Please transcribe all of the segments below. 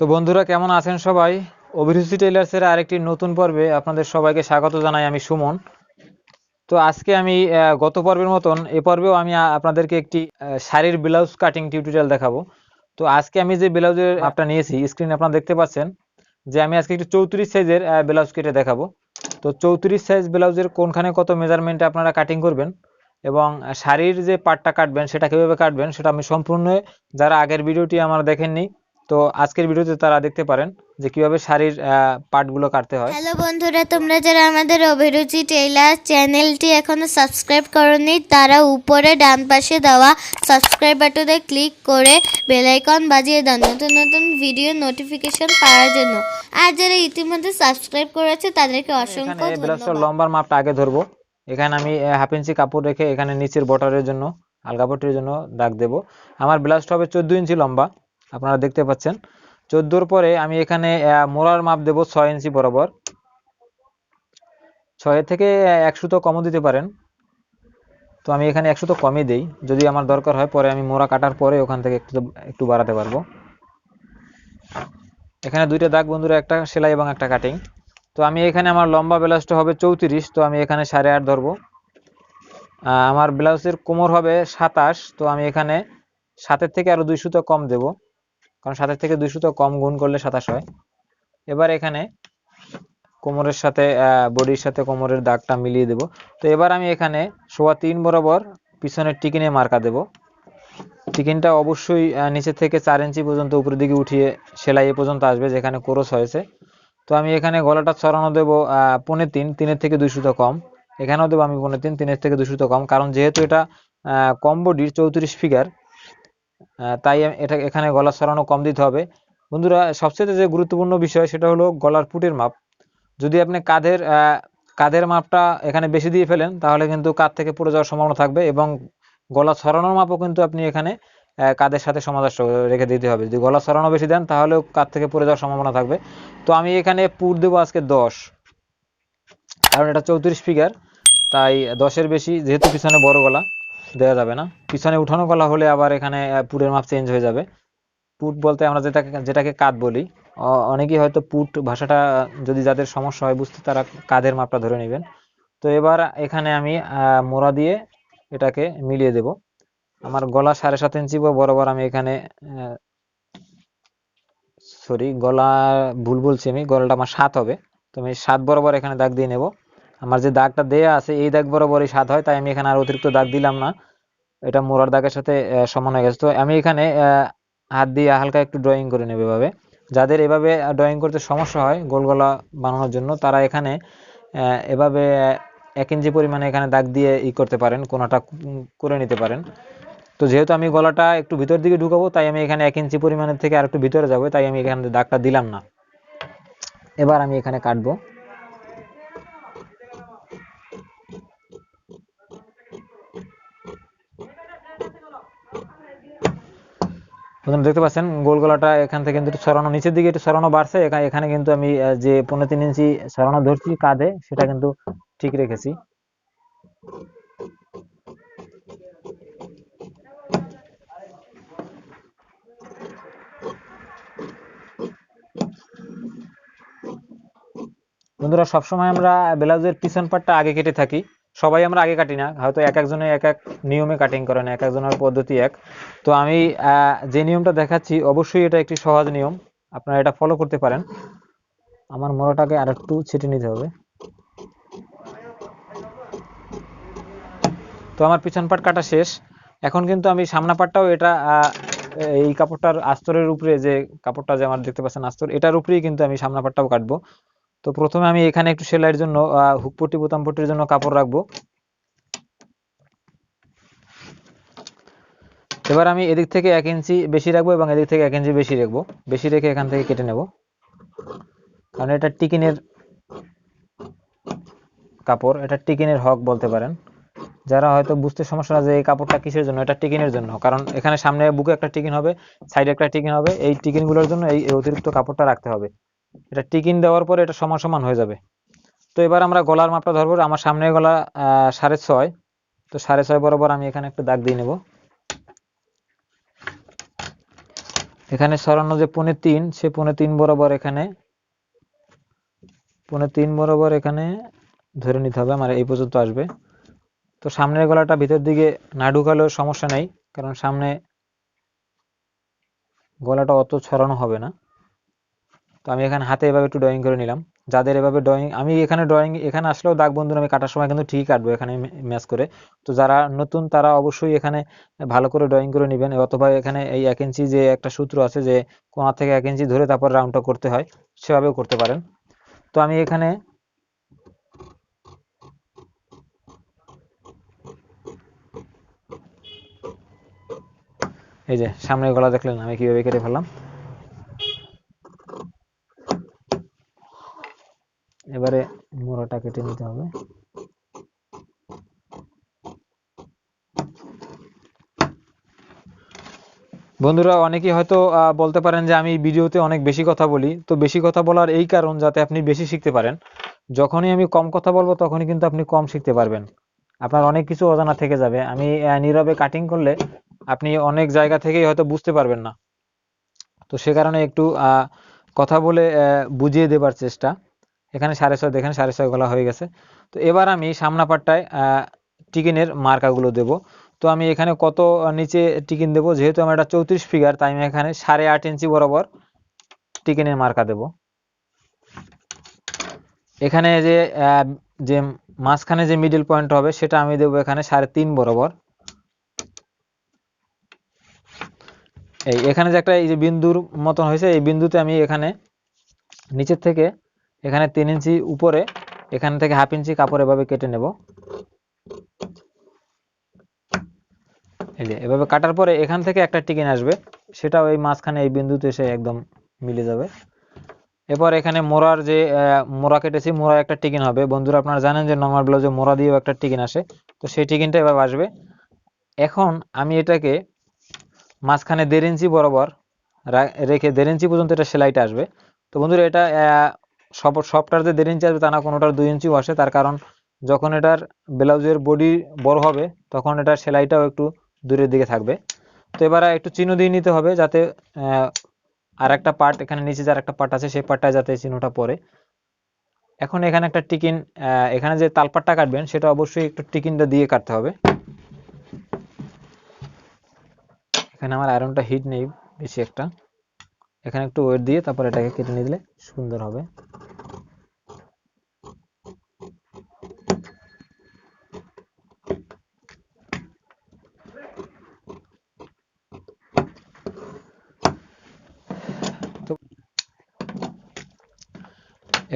তো বন্ধুরা, কেমন আছেন সবাই? অভিরুচি টেলার্সের আরেকটি নতুন পর্বে আপনাদের সবাইকে স্বাগত জানাই আমি সুমন। তো আজকে আমি গত পর্বের মতন এ পর্বেও আমি আপনাদেরকে একটি শাড়ির ব্লাউজ কাটিং টিউটোরিয়াল দেখাবো। তো আজকে আমি যে ব্লাউজের মাপটা নিয়েছি স্ক্রিনে আপনারা দেখতে পাচ্ছেন যে আমি আজকে একটি চৌত্রিশ সাইজের ব্লাউজ কেটে দেখাবো। তো চৌত্রিশ সাইজ ব্লাউজের কোনখানে কত মেজারমেন্টে আপনারা কাটিং করবেন এবং শাড়ির যে পার্টটা কাটবেন, সেটা কীভাবে কাটবেন, সেটা আমি সম্পূর্ণ, যারা আগের ভিডিওটি আমার দেখেননি তো আজকের ভিডিওতে তারা দেখতে পারেন যে কীভাবে শাড়ির পার্টগুলো কাটতে হয়। হ্যালো বন্ধুরা তোমরা যারা আমাদের অভিরুচি টেইলার চ্যানেলটি এখনও সাবস্ক্রাইব করনি তারা উপরে ডান পাশে দেওয়া সাবস্ক্রাইব বাটনে ক্লিক করে বেল আইকন বাজিয়ে দাও নতুন নতুন ভিডিও নোটিফিকেশন পাওয়ার জন্য। আর যারা ইতিমধ্যে সাবস্ক্রাইব করেছে তাদেরকে অসংখ্য ধন্যবাদ। লম্বার মাপটা আগে ধরবো। এখানে আমি হাফ ইঞ্চি কাপড় রেখে এখানে নিচের বর্ডারের জন্য আলগা পট্টির জন্য দাগ দেব। আমার ব্লাউজটা হবে চোদ্দ ইঞ্চি লম্বা। আপনারা দেখতে পাচ্ছেন। চোদ্দোর পরে আমি এখানে মোড়ার মাপ দেব ছয় ইঞ্চি বরাবর। ছয়ের থেকে একশো এক সুতো কমও দিতে পারেন। তো আমি এখানে একশো তো কমই দেই। যদি আমার দরকার হয়, পরে আমি মোড়া কাটার পরে ওখান থেকে একটু একটু বাড়াতে পারব। এখানে দুইটা দাগ বন্ধুরা, একটা সেলাই এবং একটা কাটিং। তো আমি এখানে আমার লম্বা ব্লাউজটা হবে চৌত্রিশ, তো আমি এখানে সাড়ে আট ধরবো। আমার ব্লাউজের কোমর হবে সাতাশ, তো আমি এখানে সাতের থেকে আরও দুই সুতো কম দেব। কারণ সাতের থেকে দুই সুতো কম গুণ করলে সাতাশ হয়। এবার এখানে কোমরের সাথে বডির সাথে কোমরের দাগটা মিলিয়ে দেব। তো এবার আমি এখানে সোয়া তিন বরাবর পিছনের টিকিনে মার্কা দেব। টিকিনটা অবশ্যই নিচে থেকে চার ইঞ্চি পর্যন্ত উপরের দিকে উঠিয়ে সেলাই এ পর্যন্ত আসবে, যেখানে কোরস হয়েছে। তো আমি এখানে গলাটা ছড়ানো দেবো পৌনে তিন, তিনের থেকে দুই সুতো কম। এখানেও দেবো আমি পৌনে তিন, তিনের থেকে দুই সুতো কম, কারণ যেহেতু এটা কম বডির চৌত্রিশ ফিগার তাই এটা এখানে গলা ছড়ানো কম দিতে হবে। বন্ধুরা, সবচেয়ে যে গুরুত্বপূর্ণ বিষয় সেটা হলো গলার পুটের মাপ। যদি আপনি কাঁধের কাঁধের মাপটা এখানে বেশি দিয়ে ফেলেন, তাহলে কিন্তু কাঁধ থেকে পড়ে যাওয়ার সম্ভাবনা থাকবে এবং গলা ছড়ানোর মাপও কিন্তু আপনি এখানে কাঁধের সাথে সমাদর্শ রেখে দিতে হবে। যদি গলা ছড়ানো বেশি দেন, তাহলেও কাঁধ থেকে পড়ে যাওয়ার সম্ভাবনা থাকবে। তো আমি এখানে পুট দেবো আজকে দশ। কারণ এটা চৌত্রিশ ফিগার তাই দশের বেশি, যেহেতু পিছনে বড় গলা। দেওয়া যাবে না। পিছনে উঠানো গলা হলে আবার এখানে পুটের মাপ চেঞ্জ হয়ে যাবে। পুট বলতে আমরা যেটাকে যেটাকে কাঁধ বলি অনেকেই হয়তো পুট ভাষাটা, যদি যাদের সমস্যা হয় বুঝতে তারা কাঁধের মাপটা ধরে নেবেন। তো এবার এখানে আমি মোড়া দিয়ে এটাকে মিলিয়ে দেব। আমার গলা সাড়ে সাত ইঞ্চি বা বরাবর আমি এখানে সরি গলা ভুল বলছি আমি, গলাটা আমার সাত হবে। তো আমি সাত বরাবর এখানে দাগ দিয়ে নেব। আমার যে দাগটা দেয়া আছে, এই দাগ বরাবরই স্বাদ হয়, তাই আমি এখানে আর অতিরিক্ত দাগ দিলাম না। এটা মোড়ার দাগের সাথে সমান হয়ে গেছে। তো আমি এখানে হাত দিয়ে হালকা একটু ড্রয়িং করে নেব এভাবে। যাদের এভাবে ড্রয়িং করতে সমস্যা হয় গোল গলা বানানোর জন্য, তারা এখানে এভাবে এক ইঞ্চি পরিমাণে এখানে দাগ দিয়ে ই করতে পারেন, কোনাটা করে নিতে পারেন। তো যেহেতু আমি গলাটা একটু ভিতর দিকে ঢুকাবো, তাই আমি এখানে এক ইঞ্চি পরিমাণের থেকে আর একটু ভিতরে যাব, তাই আমি এখানে দাগটা দিলাম না। এবার আমি এখানে কাটবো। প্রথম দেখতে পাচ্ছেন গোল গলাটা এখান থেকে কিন্তু সরানো, নিচের দিকে একটু সরানো বাড়ছে। এখানে কিন্তু আমি যে পনেরো তিন ইঞ্চি সরানো ধরছি কাঁধে, সেটা কিন্তু ঠিক রেখেছি। বন্ধুরা, সবসময় আমরা ব্লাউজের পিছন পাটটা আগে কেটে থাকি। সবাই আমরা আগে কাটি না, হয়তো এক একজনে এক এক নিয়মে কাটিং করে না, এক একজনের পদ্ধতি এক। তো আমি যে নিয়মটা দেখাচ্ছি অবশ্যই এটা একটি সহজ নিয়ম। আপনারা এটা ফলো করতে পারেন। আমার মোড়াটাকে আর একটু ছেটে নিতে হবে। তো আমার পিছন পাট কাটা শেষ। এখন কিন্তু আমি সামনা পাটটাও এটা এই কাপড়টার আস্তরের উপরে যে কাপড়টা যে আমার দেখতে পাচ্ছেন আস্তর এটার উপরেই কিন্তু আমি সামনা পাটটাও কাটবো। তো প্রথমে আমি এখানে একটু সেলাইয়ের জন্য আহ, হুক পট্টি বোতাম পট্টির জন্য কাপড় রাখব। এবার আমি এদিক থেকে এক ইঞ্চি বেশি রাখব এবং এদিক থেকে এক ইঞ্চি বেশি রাখব। বেশি রেখে এখান থেকে কেটে নেব। কারণ এটা টিকিনের কাপড়, এটা টিকিনের হক বলতে পারেন। যারা হয়তো বুঝতে সমস্যা না যে এই কাপড়টা কিসের জন্য, এটা টিকিনের জন্য। কারণ এখানে সামনে বুকে একটা টিকিন হবে, সাইডে একটা টিকিন হবে, এই টিকিনগুলোর জন্য এই অতিরিক্ত কাপড়টা রাখতে হবে। এটা টিকিন দেওয়ার পরে এটা সমান সমান হয়ে যাবে। তো এবার আমরা গলার মাপটা ধরবো। আমার সামনে গলা সাড়ে ছয়। তো সাড়ে ছয় বরাবর আমি এখানে একটু দাগ দিয়ে নেব। এখানে সরানো যে পনে তিন, সে পনে তিন বরাবর এখানে, পনে তিন বরাবর এখানে ধরে নিতে হবে, আমার এই পর্যন্ত আসবে। তো সামনের গলাটা ভিতর দিকে না ঢুকালেও সমস্যা নেই, কারণ সামনে গলাটা অত ছড়ানো হবে না। তো আমি এখানে হাতে এভাবে একটু ড্রয়িং করে নিলাম। যাদের এভাবে ড্রয়িং আমি এখানে ড্রয়িং এখানে আসলেও দাগ বন্ধুরা আমি কাটার সময় কিন্তু ঠিক কাটবো এখানে ম্যাচ করে। তো যারা নতুন, তারা অবশ্যই এখানে ভালো করে ড্রয়িং করে নেবেন, অথবা এখানে এই এক ইঞ্চি যে একটা সূত্র আছে যে কোণা থেকে এক ইঞ্চি ধরে তারপর রাউন্ডটা করতে হয়, সেভাবেও করতে পারেন। তো আমি এখানে এই যে সামনের গলা দেখলেন, আমি কীভাবে কেটে ফেললাম? এবারে মোড়াটা কেটে নিতে হবে। বন্ধুরা, অনেকেই হয়তো বলতে পারেন যে আমি ভিডিওতে অনেক বেশি কথা বলি। তো বেশি কথা বলার এই কারণ যাতে আপনি বেশি শিখতে পারেন। যখনই আমি কম কথা বলব, তখনই কিন্তু আপনি কম শিখতে পারবেন। আপনার অনেক কিছু অজানা থেকে যাবে। আমি নীরবে কাটিং করলে আপনি অনেক জায়গা থেকেই হয়তো বুঝতে পারবেন না। তো সে কারণে একটু কথা বলে বুঝিয়ে দেবার চেষ্টা। এখানে সাড়ে ছয়, দেখেন সাড়ে ছয় গলা হয়ে গেছে। তো এবার আমি সামনা পাটটায় টিকিনের মার্কাগুলো দেব। তো আমি এখানে কত নিচে টিকিন দেব? যেহেতু আমার এটা চৌত্রিশ ফিগার তাই আমি এখানে সাড়ে আট ইঞ্চি বরাবর টিকিনের মার্কা দেব। এখানে যে যে মাঝখানে যে মিডল পয়েন্ট হবে, সেটা আমি দেবো এখানে সাড়ে তিন বরাবর। এই এখানে যে একটা এই যে বিন্দুর মতন হয়েছে, এই বিন্দুতে আমি এখানে নিচের থেকে এখানে তিন ইঞ্চি উপরে, এখান থেকে হাফ ইঞ্চি কাপড় এভাবে কেটে নেব। এই এভাবে কাটার পরে এখান থেকে একটা টিকিন আসবে সেটা ওই মাঝখানে এই বিন্দুতে এসে একদম মিলে যাবে। এরপর এখানে মোড়ার যে মোড়া কেটেছি মোড়া একটা টিকিন হবে। বন্ধুরা, আপনারা জানেন যে নর্মাল ব্লাউজে মোড়া দিয়েও একটা টিকিন আসে, তো সেই টিকিনটা এভাবে আসবে। এখন আমি এটাকে মাঝখানে দেড় ইঞ্চি বরাবর রেখে দেড় ইঞ্চি পর্যন্ত এটা সেলাইটা আসবে। তো বন্ধুরা, এটা সব সবটার যে দেড় ইঞ্চি আসবে, তা না কোনোটার দুই ইঞ্চিও আসে। তার কারণ যখন এটার ব্লাউজের বডি বড় হবে, তখন এটার সেলাইটাও একটু দূরের দিকে থাকবে। তো এবার একটু চিহ্ন দিয়ে নিতে হবে যাতে আর একটা পার্ট এখানে নিচে যার একটা পার্ট আছে, সেই পার্টটায় যাতে চিহ্নটা পড়ে। এখন এখানে একটা টিকিন এখানে যে তালপাটটা কাটবেন, সেটা অবশ্যই একটু টিকিনটা দিয়ে কাটতে হবে। এখানে আমার আয়রনটা হিট নেই, বেশি একটা। এখানে একটু ওয়েট দিয়ে তারপর এটাকে কেটে নিয়ে দিলে সুন্দর হবে।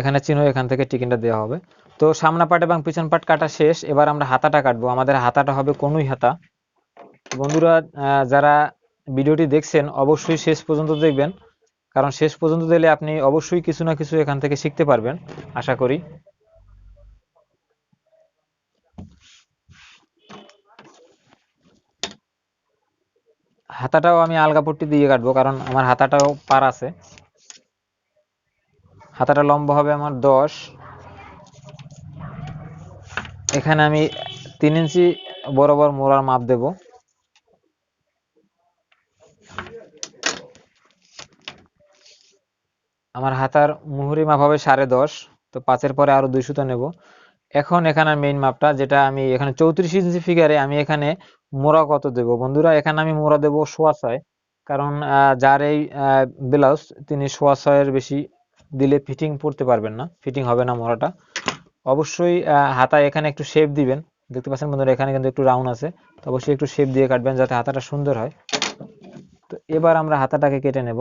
এখানে চিহ্ন এখান থেকে টিকিনটা দেওয়া হবে। তো সামনা পাট এবং পিছন পাট কাটা শেষ। এবার আমরা হাতাটা কাটবো। আমাদের হাতাটা হবে কনুই হাতা। বন্ধুরা যারা ভিডিওটি দেখছেন, অবশ্যই শেষ পর্যন্ত দেখবেন। কারণ শেষ পর্যন্ত দিলে আপনি অবশ্যই কিছু না কিছু এখান থেকে শিখতে পারবেন, আশা করি। হাতাটাও আমি আলগা পট্টি দিয়ে কাটবো, কারণ আমার হাতাটাও পার আছে। হাতাটা লম্বা হবে আমার দশ। এখানে আমি তিন ইঞ্চি বরাবর মোড়ার মাপ দেব। আমার হাতার মুহুরি মাপ হবে সাড়ে দশ, তো পাঁচের পরে আরও দুই সুতা নেব। এখন এখানে মেইন মাপটা, যেটা আমি এখানে চৌত্রিশ ইঞ্চি ফিগারে আমি এখানে মোড়া কত দেব? বন্ধুরা, এখানে আমি মোড়া দেব সোয়া ছয়, কারণ যার এই ব্লাউজ তিনি সোয়া ছয়ের বেশি দিলে ফিটিং পড়তে পারবেন না ফিটিং হবে না মোড়াটা অবশ্যই হাতায় এখানে একটু শেপ দিবেন। দেখতে পাচ্ছেন বন্ধুরা, এখানে কিন্তু একটু রাউন্ড আছে। তো অবশ্যই একটু শেপ দিয়ে কাটবেন যাতে হাতাটা সুন্দর হয়। তো এবার আমরা হাতাটাকে কেটে নেব।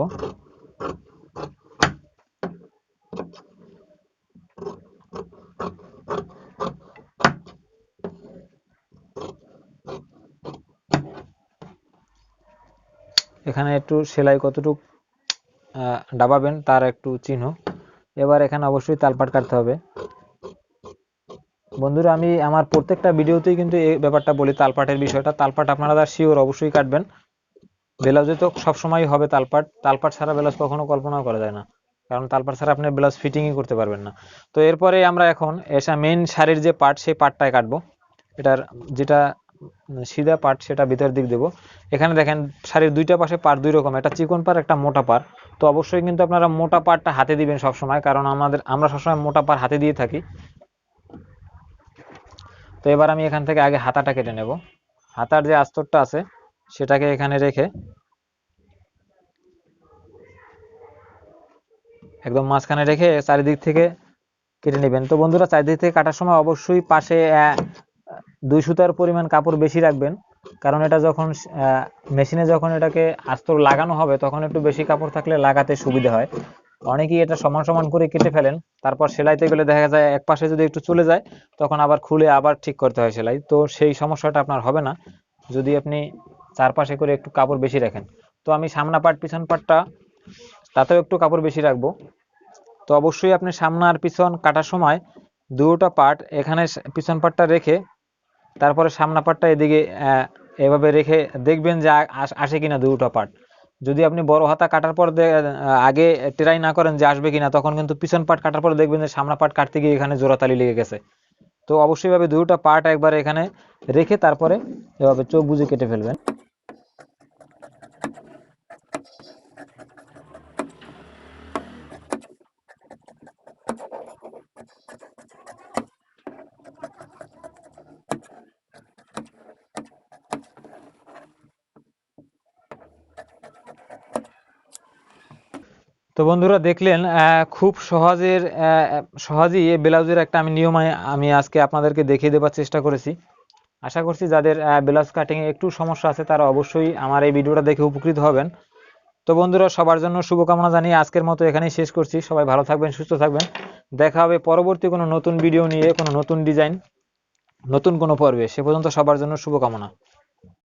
এখানে একটু সেলাই কতটুক ডাবাবেন তার একটু চিহ্ন। এবার এখানে অবশ্যই তালপাট কাটতে হবে। বন্ধুরা, আমি আমার প্রত্যেকটা ভিডিওতেই কিন্তু এই ব্যাপারটা বলি তালপাটের বিষয়টা। তালপাট আপনারা শিওর অবশ্যই কাটবেন। ব্লাউজে তো সবসময় হবে তালপাট তালপাট ছাড়া ব্লাউজ কখনো কল্পনাও করা যায় না। কারণ তালপাট ছাড়া আপনি ব্লাউজ ফিটিংই করতে পারবেন না। তো এরপরে আমরা এখন এসা মেইন শাড়ির যে পার্ট সেই পার্টটাই কাটবো। এটার যেটা সিধা পার্ট সেটা ভিতর দিক দেব। এখানে দেখেন শাড়ির দুইটা পাশে পার দুই রকম, একটা চিকন পার একটা মোটা পার তো অবশ্যই কিন্তু আপনারা মোটা পারটা হাতে দিবেন সব সময় কারণ আমাদের, আমরা সবসময় মোটা পার হাতে দিয়ে থাকি। তো এবার আমি এখান থেকে আগে হাতাটা কেটে নেব। হাতার যে আস্তরটা আছে, সেটাকে এখানে রেখে একদম মাঝখানে রেখে চারিদিক থেকে কেটে নেবেন। তো বন্ধুরা, চারিদিক থেকে কাটার সময় অবশ্যই পাশে দুই সুতার পরিমাণ কাপড় বেশি রাখবেন, কারণ এটা যখন মেশিনে যখন এটাকে আস্তর লাগানো হবে, তখন একটু বেশি কাপড় থাকলে লাগাতে সুবিধা হয়। অনেকেই এটা সমান সমান করে কেটে ফেলেন, তারপর সেলাইতে গেলে দেখা যায় এক পাশে যদি একটু চলে যায়, তখন আবার খুলে আবার ঠিক করতে হয় সেলাই। তো সেই সমস্যাটা আপনার হবে না, যদি আপনি চারপাশে করে একটু কাপড় বেশি রাখেন। তো আমি সামনা পাট, পিছন পাটটা, তাতেও একটু কাপড় বেশি রাখব। তো অবশ্যই আপনি সামনা আর পিছন কাটার সময় দুটো পার্ট এখানে পিছন পাটটা রেখে তারপরে সামনা পাটটা এদিকে এভাবে রেখে দেখবেন যে আসে কিনা দুটো পাট যদি আপনি বড় হাতা কাটার পর আগে ট্রাই না করেন যে আসবে কিনা, তখন কিন্তু পিছন পাট কাটার পর দেখবেন যে সামনা পাট কাটতে গিয়ে এখানে জোড়াতালি লেগে গেছে। তো অবশ্যই ভাবে দুটো পার্ট একবার এখানে রেখে তারপরে এভাবে চোখ বুঝে কেটে ফেলবেন। বন্ধুরা দেখলেন খুব সহজের সহজেই ব্লাউজের একটা আমি নিয়ম আমি আজকে আপনাদেরকে দেখিয়ে দেওয়ার চেষ্টা করেছি। আশা করছি যাদের ব্লাউজ কাটিং এ একটু সমস্যা আছে, তারা অবশ্যই আমার এই ভিডিওটা দেখে উপকৃত হবেন। তো বন্ধুরা, সবার জন্য শুভকামনা জানিয়ে আজকের মতো এখানেই শেষ করছি। সবাই ভালো থাকবেন, সুস্থ থাকবেন। দেখা হবে পরবর্তী কোনো নতুন ভিডিও নিয়ে, কোনো নতুন ডিজাইন নতুন কোনো পর্বে। সে পর্যন্ত সবার জন্য শুভকামনা।